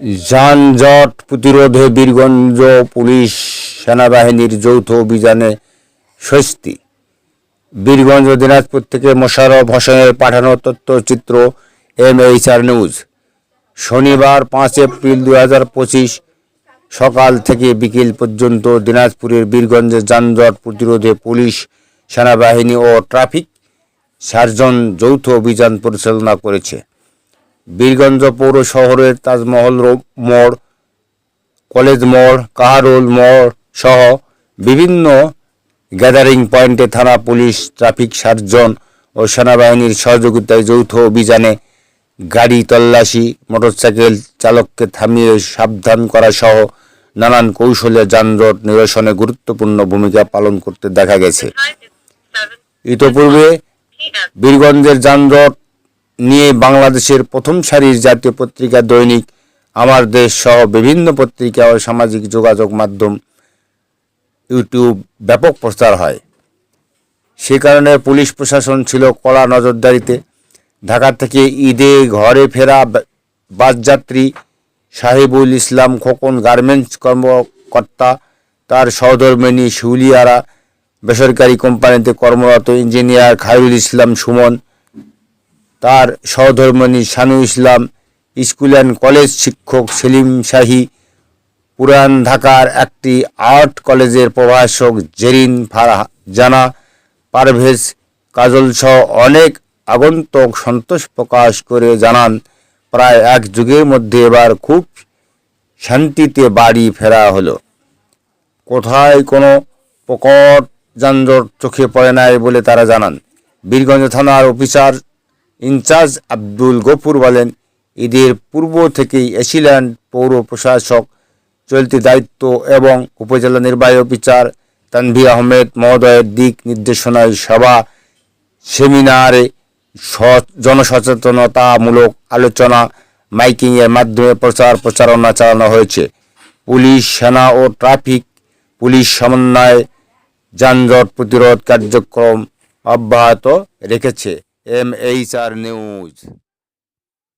যানজট প্রতিরোধে বীরগঞ্জ পুলিশ সেনাবাহিনীর যৌথ অভিযানে স্বস্তি। বীরগঞ্জ দিনাজপুর থেকে মোশাররফ হোসেনের পাঠানো তথ্যচিত্র এম এইচ আর নিউজ। শনিবার পাঁচ এপ্রিল দু হাজার পঁচিশ সকাল থেকে বিকেল পর্যন্ত দিনাজপুরের বীরগঞ্জে যানজট প্রতিরোধে পুলিশ, সেনাবাহিনী ও ট্রাফিক সার্জন যৌথ অভিযান পরিচালনা করেছে। বীরগঞ্জ পৌর শহরের তাজমহল মোড় কলেজ মোড় কাহারোল মোড় সহ বিভিন্ন গ্যাদারিং পয়েন্টে থানা পুলিশ ট্রাফিক সার্জন ও সেনাবাহিনীর সহযোগিতায় যৌথ অভিযানে গাড়ি তল্লাশি মোটরসাইকেল চালককে থামিয়ে সাবধান করা সহ নানান কৌশলে যানজট নিরসনে গুরুত্বপূর্ণ ভূমিকা পালন করতে দেখা গেছে। ইতোপূর্বে বীরগঞ্জের যানজট নিয়ে বাংলাদেশের প্রথম সারির জাতীয় পত্রিকা দৈনিক, আমার দেশ সহ বিভিন্ন পত্রিকা ও সামাজিক যোগাযোগ মাধ্যম, ইউটিউব ব্যাপক প্রচার হয়। সে কারণে পুলিশ প্রশাসন ছিল কড়া নজরদারিতে। ঢাকা থেকে ঈদে ঘরে ফেরা বাসযাত্রী সাহেবুল ইসলাম খোকন গার্মেন্টস কর্মকর্তা, তার সহধর্মিনী শিউলিয়ারা বেসরকারি কোম্পানিতে কর্মরত ইঞ্জিনিয়ার খায়রুল ইসলাম সুমন তার সহধর্মণী Shanu Islam, school and college শিক্ষক সেলিম শাহী, পুরান ঢাকার একটি আর্ট কলেজের প্রভাষক জেরিন ফারাহ জানা, পারভেজ কাজল সহ অনেক আগন্তুক সন্তোষ প্রকাশ করে জানান, প্রায় এক যুগের মধ্যে এবার খুব শান্তিতে বাড়ি ফেরা হলো। কোথায় কোনো প্রকট যানজট চোখে পড়ে নাই বলে তারা জানান। বীরগঞ্জ থানার অফিসার ইনচার্জ আব্দুল গফুর বলেন, ঈদের পূর্ব থেকেই এশিল্যান্ড পৌর প্রশাসক, চলতি দায়িত্ব এবং উপজেলা নির্বাহী অফিসার তানভি আহমেদ মহোদয়ের দিক নির্দেশনায় সভা, সেমিনারে জনসচেতনতামূলক আলোচনা, মাইকিংয়ের মাধ্যমে প্রচার প্রচারণা চালানো হয়েছে। পুলিশ, সেনা ও ট্রাফিক, পুলিশ সমন্বয়ে যানজট প্রতিরোধ কার্যক্রম অব্যাহত রেখেছে। M H R news